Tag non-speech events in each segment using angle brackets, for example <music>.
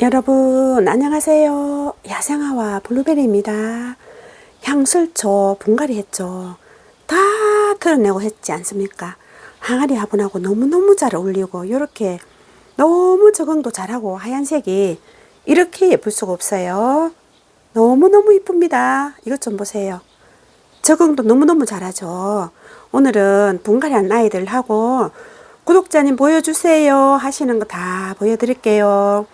여러분 안녕하세요. 야생아와 블루베리입니다. 향술초 분갈이 했죠. 다 털어내고 했지 않습니까? 항아리 화분하고 너무너무 잘 어울리고 이렇게 너무 적응도 잘하고 하얀색이 이렇게 예쁠 수가 없어요. 너무너무 이쁩니다. 이것 좀 보세요. 적응도 너무너무 잘하죠. 오늘은 분갈이한 아이들하고 구독자님 보여주세요 하시는 거 다 보여드릴게요.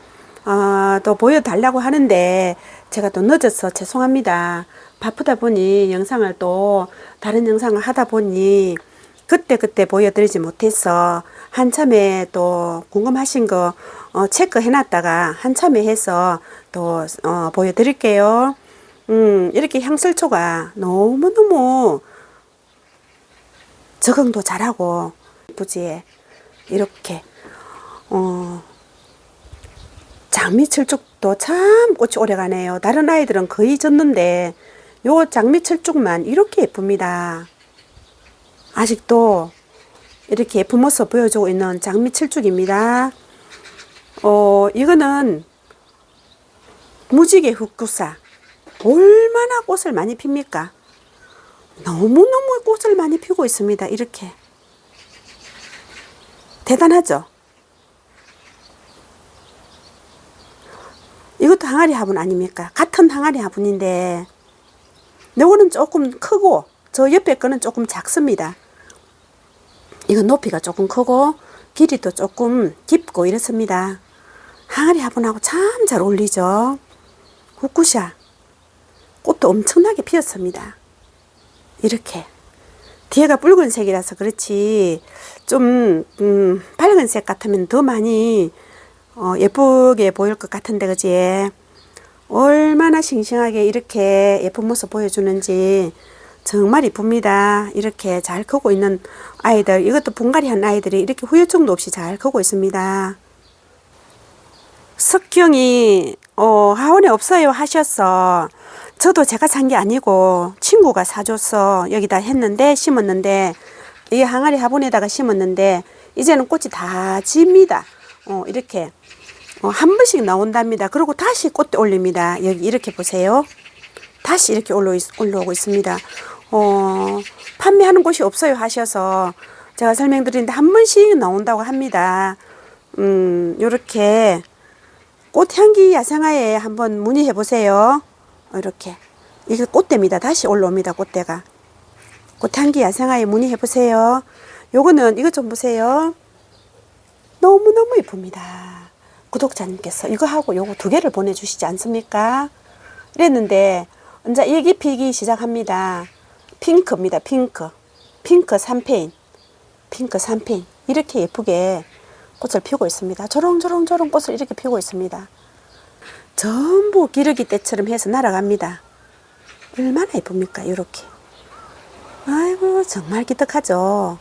어, 또 보여달라고 하는데 제가 또 늦어서 죄송합니다. 바쁘다 보니 영상을 또 다른 영상을 하다 보니 그때 그때 보여드리지 못해서 한참에 또 궁금하신 거 어, 체크해놨다가 한참에 해서 또 어, 보여드릴게요. 음, 이렇게 향술초가 너무너무 적응도 잘하고 예쁘지 이렇게 어 장미철쭉도 참 꽃이 오래가네요 다른 아이들은 거의 졌는데 요 장미철쭉만 이렇게 예쁩니다 아직도 이렇게 예쁜 모습 보여주고 있는 장미철쭉입니다 어 이거는 무지개 흑구사 얼마나 꽃을 많이 핍니까 너무너무 꽃을 많이 피고 있습니다. 이렇게. 대단하죠? 이것도 항아리 화분 아닙니까? 같은 항아리 화분인데, 요거는 조금 크고, 저 옆에 거는 조금 작습니다. 이건 높이가 조금 크고, 길이도 조금 깊고 이렇습니다. 항아리 화분하고 참 잘 어울리죠? 후쿠샤. 꽃도 엄청나게 피었습니다. 이렇게 뒤에가 붉은색이라서 그렇지 좀 음, 밝은색 같으면 더 많이 어, 예쁘게 보일 것 같은데 그지? 얼마나 싱싱하게 이렇게 예쁜 모습 보여주는지 정말 이쁩니다. 이렇게 잘 크고 있는 아이들 이것도 분갈이 한 아이들이 이렇게 후유증도 없이 잘 크고 있습니다. 석경이 어, 하원에 없어요 하셨어 저도 제가 산 게 아니고 친구가 사줘서 여기다 했는데 심었는데 이 항아리 화분에다가 심었는데 이제는 꽃이 다 집니다. 어, 이렇게 어, 한 번씩 나온답니다. 그리고 다시 꽃 올립니다. 여기 이렇게 보세요. 다시 이렇게 올라, 올라오고 있습니다. 어, 판매하는 곳이 없어요 하셔서 제가 설명드리는데 한 번씩 나온다고 합니다. 음, 요렇게 꽃향기 야생화에 한번 문의해 보세요. 이렇게 이게 꽃대입니다. 다시 올라옵니다. 꽃대가 꽃향기 야생화에 문의해 보세요. 요거는 이거 좀 보세요. 너무너무 이쁩니다. 구독자님께서 이거 하고 요거 두 개를 보내주시지 않습니까? 이랬는데 이제 이게 피기 시작합니다. 핑크입니다. 핑크. 핑크 3페인. 핑크 3페인. 이렇게 예쁘게 꽃을 피우고 있습니다. 조롱조롱조롱 꽃을 이렇게 피우고 있습니다. 전부 기러기 때처럼 해서 날아갑니다. 얼마나 예쁩니까? 이렇게. 아이고 정말 기특하죠.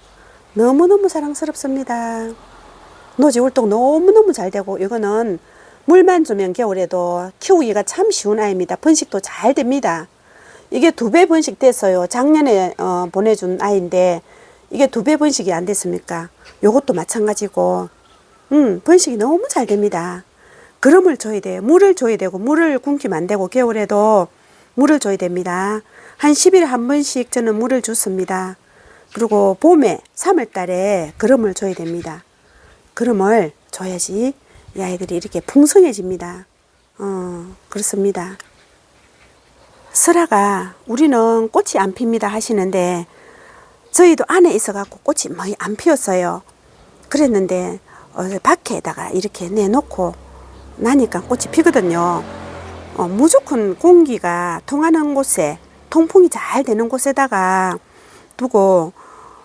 너무너무 사랑스럽습니다. 노지 울동 너무너무 잘 되고 이거는 물만 주면 겨울에도 키우기가 참 쉬운 아이입니다. 번식도 잘 됩니다. 이게 두 배 번식 됐어요. 작년에 어, 보내준 아이인데 이게 두 배 번식이 안 됐습니까? 요것도 마찬가지고 음, 번식이 너무 잘 됩니다. 그름을 줘야 돼요. 물을 줘야 되고 물을 굶기면 안 되고 겨울에도 물을 줘야 됩니다. 한 10일에 한 번씩 저는 물을 줬습니다. 그리고 봄에 3월 달에 그름을 줘야 됩니다. 그름을 줘야지 이 아이들이 이렇게 풍성해집니다. 어, 그렇습니다. 설아가 우리는 꽃이 안 핍니다 하시는데 저희도 안에 있어갖고 꽃이 많이 안 피었어요. 그랬는데 어, 밖에다가 이렇게 내놓고 나니까 꽃이 피거든요. 어, 무조건 공기가 통하는 곳에 통풍이 잘 되는 곳에다가 두고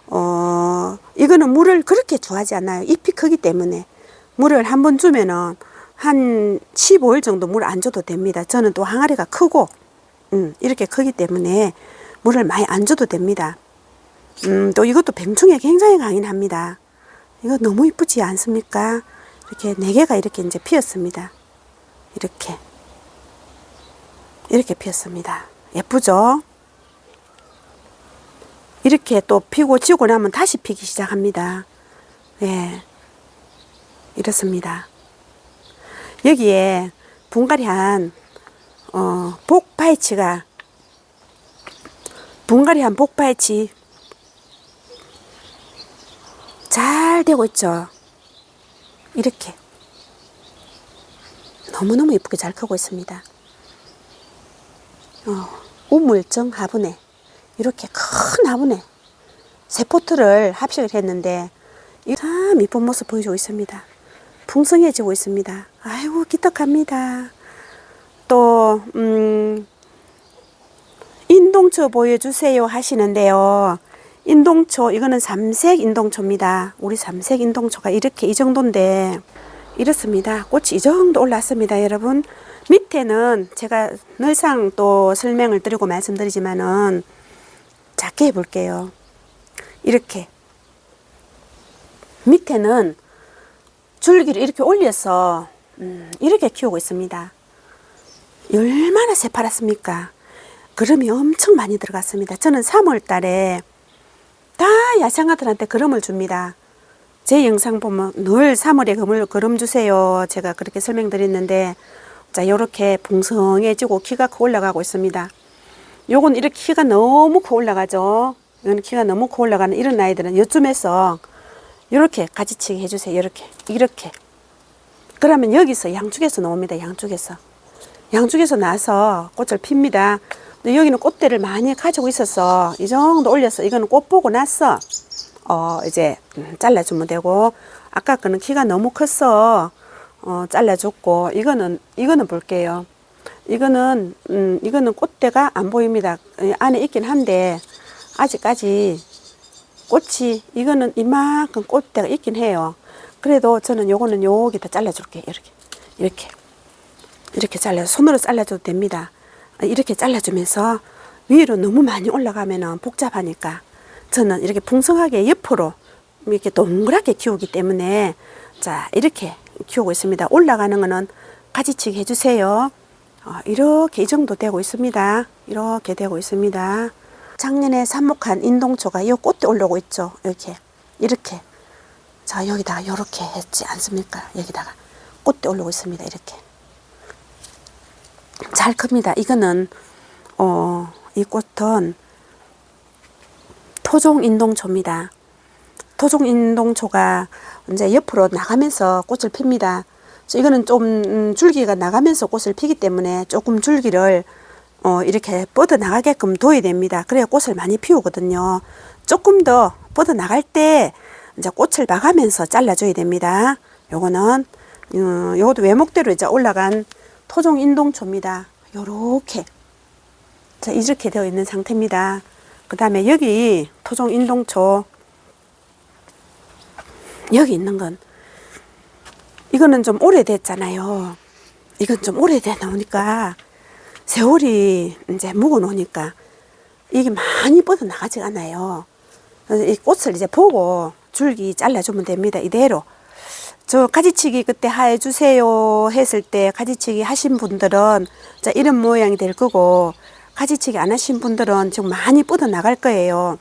어 이거는 물을 그렇게 좋아하지 않아요. 잎이 크기 때문에 물을 한 번 주면은 한 15일 정도 물 안 줘도 됩니다. 저는 또 항아리가 크고 음, 이렇게 크기 때문에 물을 많이 안 줘도 됩니다. 음, 또 이것도 뱀충에 굉장히 강인합니다. 이거 너무 이쁘지 않습니까? 이렇게 네 개가 이렇게 이제 피었습니다. 이렇게. 이렇게 피었습니다. 예쁘죠? 이렇게 또 피고 지고 나면 다시 피기 시작합니다. 예. 이렇습니다. 여기에 분갈이한 어, 복파이치가 분갈이한 복파이치 잘 되고 있죠. 이렇게 너무너무 예쁘게 잘 크고 있습니다. 어, 우물정 화분에 이렇게 큰 화분에 세 포트를 합식을 했는데 이참 이쁜 모습 보여주고 있습니다. 풍성해지고 있습니다. 아이고 기특합니다. 또 음, 인동초 보여주세요 하시는데요. 인동초 이거는 삼색 인동초입니다. 우리 삼색 인동초가 이렇게 이 정도인데 이렇습니다. 꽃이 이 정도 올랐습니다, 여러분. 밑에는 제가 늘상 또 설명을 드리고 말씀드리지만은 작게 해볼게요. 이렇게 밑에는 줄기를 이렇게 올려서 음, 이렇게 키우고 있습니다. 얼마나 새파랗습니까? 그름이 엄청 많이 들어갔습니다. 저는 3월 달에 다 야생아들한테 그름을 줍니다. 제 영상 보면 늘 3월에 그물 그름 주세요. 제가 그렇게 설명드렸는데 자 요렇게 풍성해지고 키가 커 올라가고 있습니다. 요건 이렇게 키가 너무 커 올라가죠. 이건 키가 너무 커 올라가는 이런 아이들은 요쯤에서 이렇게 가지치기 해주세요. 이렇게 이렇게 그러면 여기서 양쪽에서 나옵니다. 양쪽에서 양쪽에서 나서 꽃을 핍니다. 여기는 꽃대를 많이 가지고 있어서 이 정도 올려서 이거는 꽃 보고 나서 어 이제 음, 잘라주면 되고 아까 거는 키가 너무 컸어 어 잘라줬고 이거는 이거는 볼게요. 이거는 음 이거는 꽃대가 안 보입니다. 이 안에 있긴 한데 아직까지 꽃이 이거는 이만큼 꽃대가 있긴 해요. 그래도 저는 요거는 여기다 잘라줄게요. 이렇게 이렇게 이렇게 잘라 손으로 잘라줘도 됩니다. 이렇게 잘라주면서 위로 너무 많이 올라가면은 복잡하니까 저는 이렇게 풍성하게 옆으로 이렇게 동그랗게 키우기 때문에 자 이렇게 키우고 있습니다. 올라가는 거는 가지치기 해주세요. 어, 이렇게 이 정도 되고 있습니다. 이렇게 되고 있습니다. 작년에 삽목한 인동초가 이 꽃대 올라오고 있죠. 이렇게 이렇게 자 여기다가 이렇게 했지 않습니까? 여기다가 꽃대 올라오고 있습니다. 이렇게 잘 큽니다. 이거는 어, 이 꽃은 토종 인동초입니다. 토종 인동초가 이제 옆으로 나가면서 꽃을 핍니다. 그래서 이거는 좀 음, 줄기가 나가면서 꽃을 피기 때문에 조금 줄기를 어, 이렇게 뻗어 나가게끔 둬야 됩니다. 그래야 꽃을 많이 피우거든요. 조금 더 뻗어 나갈 때 이제 꽃을 막으면서 잘라줘야 됩니다. 요거는 음, 요것도 외목대로 이제 올라간 토종 인동초입니다. 요렇게 자 이렇게 되어 있는 상태입니다. 그 다음에 여기 토종 인동초 여기 있는 건 이거는 좀 오래됐잖아요. 이건 좀 오래돼 나오니까 세월이 이제 묵어 놓으니까 이게 많이 뻗어 나가지 않아요. 이 꽃을 이제 보고 줄기 잘라주면 됩니다. 이대로. 저 가지치기 그때 해주세요 했을 때 가지치기 하신 분들은 자 이런 모양이 될 거고 가지치기 안 하신 분들은 지금 많이 뻗어 나갈 거예요.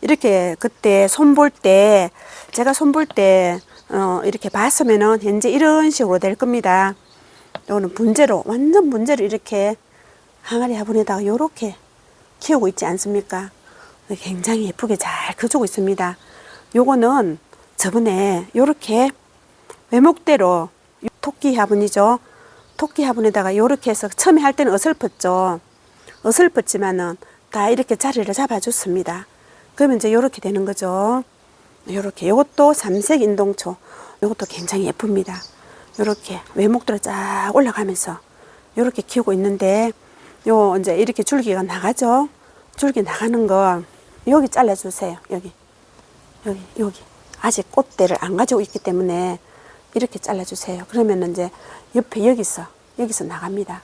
이렇게 그때 손 볼 때 제가 손 볼 때 어, 이렇게 봤으면은 현재 이런 식으로 될 겁니다. 요거는 분재로 완전 분재로 이렇게 항아리 화분에다가 요렇게 키우고 있지 않습니까? 굉장히 예쁘게 잘 커주고 있습니다. 요거는 저번에 요렇게 외목대로 토끼 화분이죠. 토끼 화분에다가 요렇게 해서 처음에 할 때는 어설펐죠. 어설펐지만은 다 이렇게 자리를 잡아줬습니다. 그러면 이제 요렇게 되는 거죠. 요렇게 요것도 삼색 인동초 요것도 굉장히 예쁩니다. 요렇게 외목대로 쫙 올라가면서 요렇게 키우고 있는데 요 이제 이렇게 줄기가 나가죠. 줄기 나가는 거 여기 잘라주세요. 여기 여기 여기 아직 꽃대를 안 가지고 있기 때문에 이렇게 잘라주세요. 그러면 이제 옆에 여기서 여기서 나갑니다.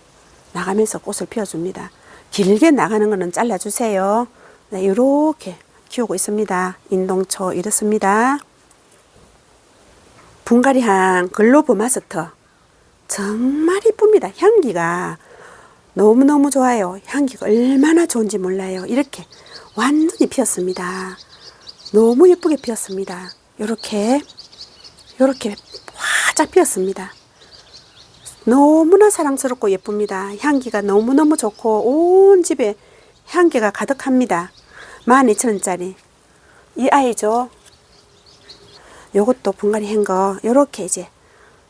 나가면서 꽃을 피워줍니다. 길게 나가는 거는 잘라주세요. 네, 이렇게 키우고 있습니다. 인동초 이렇습니다. 분갈이향 글로브 마스터 정말 이쁩니다. 향기가 너무너무 좋아요. 향기가 얼마나 좋은지 몰라요. 이렇게 완전히 피었습니다. 너무 예쁘게 피었습니다. 이렇게 이렇게 활짝 피었습니다. 너무나 사랑스럽고 예쁩니다. 향기가 너무너무 좋고 온 집에 향기가 가득합니다. 12,000원짜리. 이 아이죠. 요것도 분갈이 한거 요렇게 이제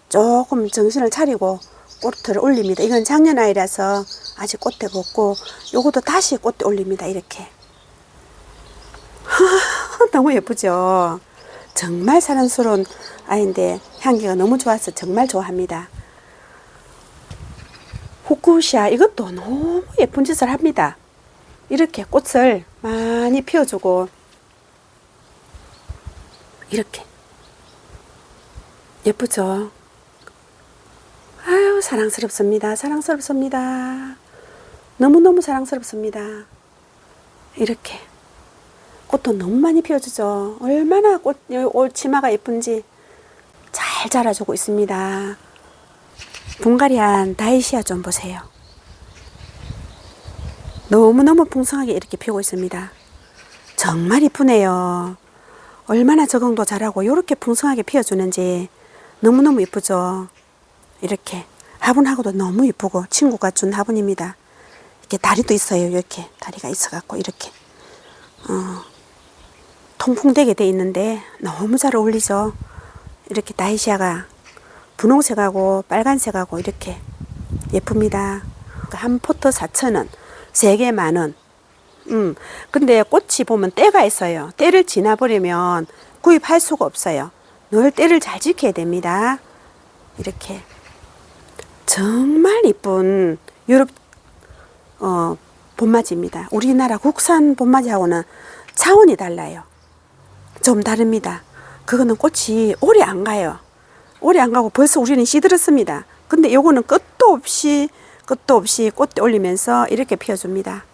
조금 정신을 차리고 꽃을 올립니다. 이건 작년 아이라서 아직 꽃대 벗고 요것도 다시 꽃대 올립니다. 이렇게. <laughs> 너무 예쁘죠? 정말 사랑스러운 아이인데 향기가 너무 좋아서 정말 좋아합니다. 후쿠시아 이것도 너무 예쁜 짓을 합니다. 이렇게 꽃을 많이 피워주고 이렇게 예쁘죠? 아유 사랑스럽습니다. 사랑스럽습니다. 너무너무 사랑스럽습니다. 이렇게 꽃도 너무 많이 피워주죠. 얼마나 꽃, 올 치마가 예쁜지 잘 자라주고 있습니다. 분갈이한 다이시아 좀 보세요. 너무너무 풍성하게 이렇게 피우고 있습니다. 정말 이쁘네요. 얼마나 적응도 잘하고 이렇게 풍성하게 피워주는지 너무너무 이쁘죠. 이렇게 화분하고도 너무 이쁘고 친구가 준 화분입니다. 이렇게 다리도 있어요. 이렇게 다리가 있어갖고 이렇게 어, 통풍되게 돼 있는데 너무 잘 어울리죠. 이렇게 다이시아가 분홍색하고 빨간색하고 이렇게 예쁩니다. 한 포트 4,000원, 세개만 원. 음, 근데 꽃이 보면 때가 있어요. 때를 지나버리면 구입할 수가 없어요. 늘 때를 잘 지켜야 됩니다. 이렇게 정말 이쁜 유럽 어, 봄맞이입니다. 우리나라 국산 봄맞이하고는 차원이 달라요. 좀 다릅니다. 그거는 꽃이 오래 안 가요. 오래 안 가고 벌써 우리는 시들었습니다. 근데 요거는 끝도 없이 끝도 없이 꽃 올리면서 이렇게 피워줍니다.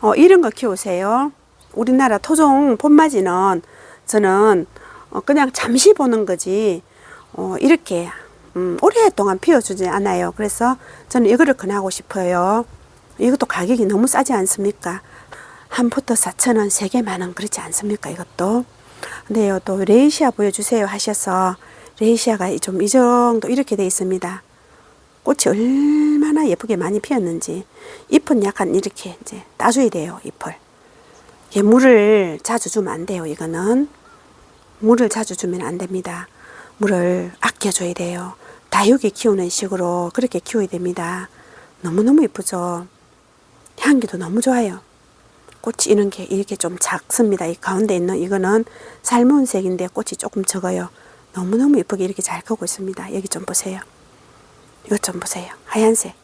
어, 이런 거 키우세요. 우리나라 토종 봄맞이는 저는 어, 그냥 잠시 보는 거지 어, 이렇게 음, 오랫동안 피워주지 않아요. 그래서 저는 이거를 권하고 싶어요. 이것도 가격이 너무 싸지 않습니까? 한 포트 4,000원, 세개만원 그렇지 않습니까? 이것도. 근데요, 또 레이시아 보여주세요 하셔서 레이시아가 좀 이 정도 이렇게 돼 있습니다. 꽃이 얼마나 예쁘게 많이 피었는지 잎은 약간 이렇게 이제 따줘야 돼요, 잎을. 이게 물을 자주 주면 안 돼요, 이거는. 물을 자주 주면 안 됩니다. 물을 아껴줘야 돼요. 다육이 키우는 식으로 그렇게 키워야 됩니다. 너무너무 예쁘죠? 향기도 너무 좋아요. 꽃이 이런 게 이렇게 좀 작습니다. 이 가운데 있는 이거는 삶은 색인데 꽃이 조금 적어요. 너무너무 예쁘게 이렇게 잘 크고 있습니다. 여기 좀 보세요. 이것 좀 보세요. 하얀색.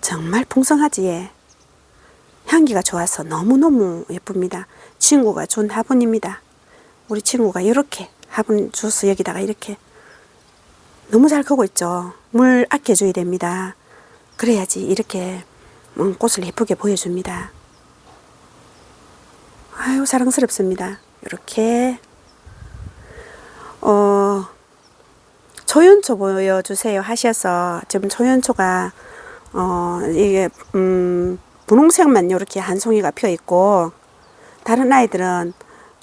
정말 풍성하지? 예. 향기가 좋아서 너무너무 예쁩니다. 친구가 준 화분입니다. 우리 친구가 이렇게 화분 주스 여기다가 이렇게 너무 잘 크고 있죠. 물 아껴줘야 됩니다. 그래야지 이렇게 음, 꽃을 예쁘게 보여줍니다. 아유 사랑스럽습니다. 이렇게 초연초 보여주세요 하셔서 지금 초연초가 어 이게 음 분홍색만 이렇게 한 송이가 펴 있고 다른 아이들은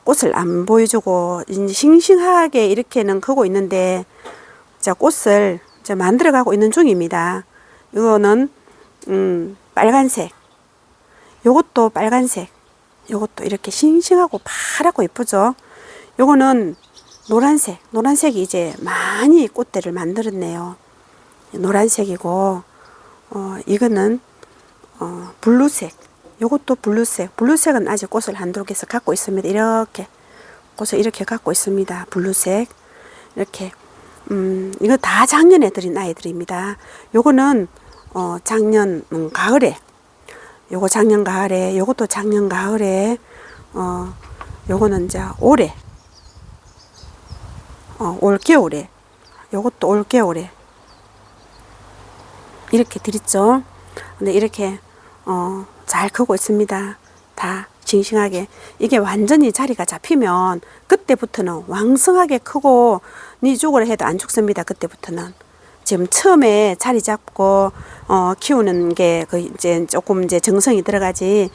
꽃을 안 보여주고 싱싱하게 이렇게는 크고 있는데 자 꽃을 이제 만들어 가고 있는 중입니다. 이거는 음 빨간색. 요것도 빨간색. 요것도 이렇게 싱싱하고 파랗고 예쁘죠? 요거는 노란색 노란색이 이제 많이 꽃대를 만들었네요. 노란색이고 어 이거는 어 블루색. 요것도 블루색. 블루색은 아직 꽃을 안 들어오게서 갖고 있습니다. 이렇게 꽃을 이렇게 갖고 있습니다. 블루색. 이렇게. 음 이거 다 작년에 들인 아이들입니다. 요거는 어 작년 음, 가을에. 요거 작년 가을에 요것도 작년 가을에 어 요거는 이제 올해 어, 올 겨울에 요것도 올 겨울에 이렇게 드렸죠. 근데 이렇게 어, 잘 크고 있습니다. 다 싱싱하게 이게 완전히 자리가 잡히면 그때부터는 왕성하게 크고 니 죽으라 해도 안 죽습니다. 그때부터는 지금 처음에 자리 잡고 어, 키우는 게 그 이제 조금 이제 정성이 들어가지.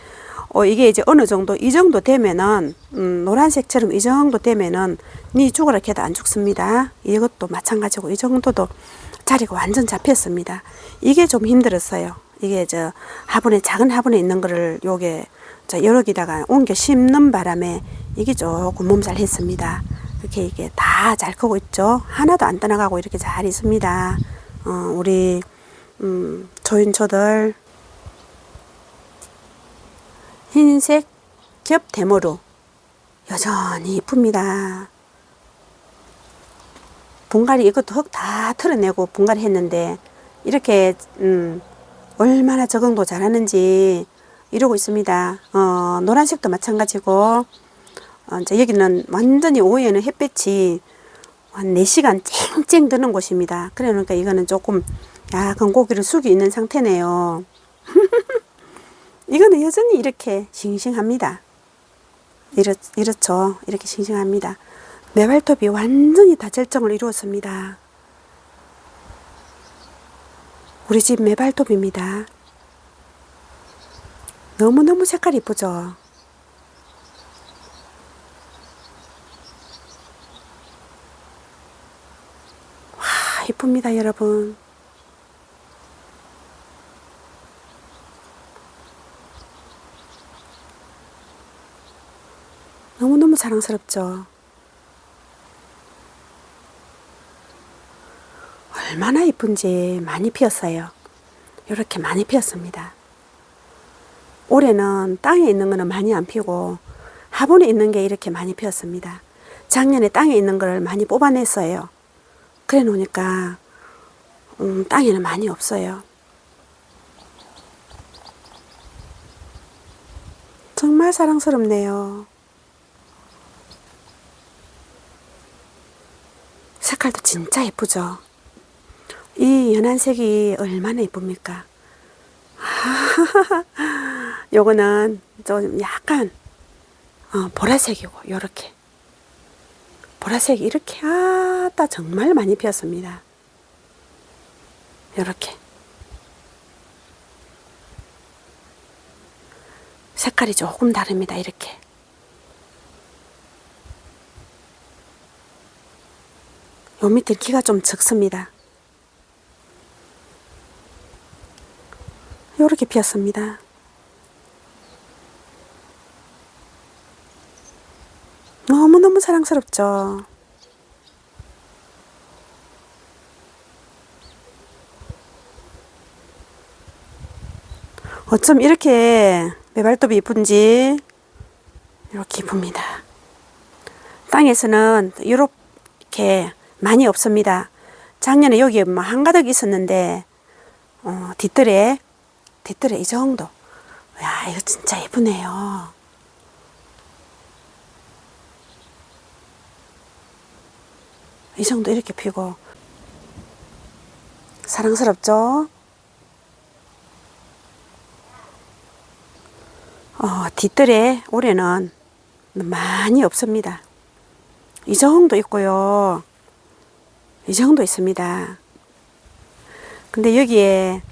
어, 이게 이제 어느 정도 이 정도 되면은 음, 노란색처럼 이 정도 되면은 니 죽으라 해도 안 죽습니다. 이것도 마찬가지고 이 정도도 자리가 완전 잡혔습니다. 이게 좀 힘들었어요. 이게 저 화분에 작은 화분에 있는 거를 요게 저 여러 기다가 옮겨 심는 바람에 이게 조금 몸살 했습니다. 이렇게 이게 다 잘 크고 있죠. 하나도 안 떠나가고 이렇게 잘 있습니다. 어, 우리 음, 조인초들 흰색 겹 대모로 여전히 이쁩니다. 분갈이 이것도 흙 다 털어내고 분갈이 했는데 이렇게 음, 얼마나 적응도 잘하는지 이러고 있습니다. 어, 노란색도 마찬가지고 어, 이제 여기는 완전히 오후에는 햇빛이 한 4시간 쨍쨍 드는 곳입니다. 그러니까 이거는 조금 약간 고기를 숙이 있는 상태네요. <laughs> 이거는 여전히 이렇게 싱싱합니다. 이렇, 이렇죠. 이렇게 싱싱합니다. 매발톱이 완전히 다 절정을 이루었습니다. 우리 집 매발톱입니다. 너무너무 색깔 이쁘죠? 와, 이쁩니다, 여러분. 자랑스럽죠? 얼마나 이쁜지 많이 피었어요. 이렇게 많이 피었습니다. 올해는 땅에 있는 거는 많이 안 피고 화분에 있는 게 이렇게 많이 피었습니다. 작년에 땅에 있는 걸 많이 뽑아냈어요. 그래 놓으니까 음, 땅에는 많이 없어요. 정말 사랑스럽네요. 색깔도 진짜 예쁘죠? 이 연한색이 얼마나 예쁩니까? <laughs> 요거는 좀 약간 어, 보라색이고 요렇게 보라색 이렇게 아따 정말 많이 피었습니다. 요렇게 색깔이 조금 다릅니다. 이렇게 요 밑에 키가 좀 적습니다. 요렇게 피었습니다. 너무너무 사랑스럽죠? 어쩜 이렇게 매발톱이 이쁜지 이렇게 이쁩니다. 땅에서는 이렇게 많이 없습니다. 작년에 여기 뭐 한가득 있었는데 어, 뒷뜰에 뒷뜰에 이 정도. 야 이거 진짜 예쁘네요. 이 정도 이렇게 피고 사랑스럽죠? 어, 뒷뜰에 올해는 많이 없습니다. 이 정도 있고요. 이 정도 있습니다. 근데 여기에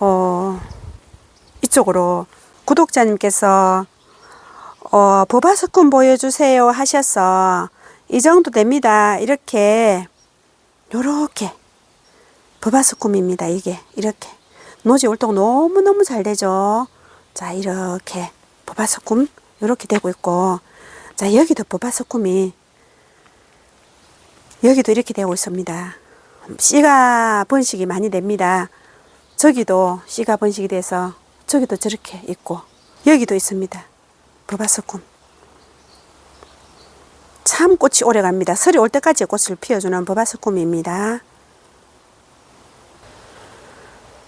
어, 이쪽으로 구독자님께서 어, 보바스콘 보여주세요 하셔서 이 정도 됩니다. 이렇게 요렇게 버바스콤입니다. 이게 이렇게 노지 울동 너무너무 잘 되죠. 자 이렇게 버바스콤 이렇게 되고 있고 자 여기도 버바스콤이 여기도 이렇게 되고 있습니다. 씨가 번식이 많이 됩니다. 저기도 씨가 번식이 돼서 저기도 저렇게 있고 여기도 있습니다. 버바스콤 참 꽃이 오래 갑니다. 설이 올 때까지 꽃을 피워주는 버바스콤입니다.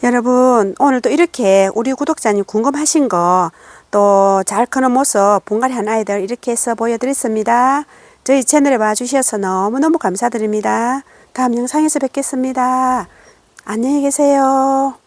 여러분 오늘도 이렇게 우리 구독자님 궁금하신 거 또 잘 크는 모습 분갈이 한 아이들 이렇게 해서 보여드렸습니다. 저희 채널에 와주셔서 너무너무 감사드립니다. 다음 영상에서 뵙겠습니다. 안녕히 계세요.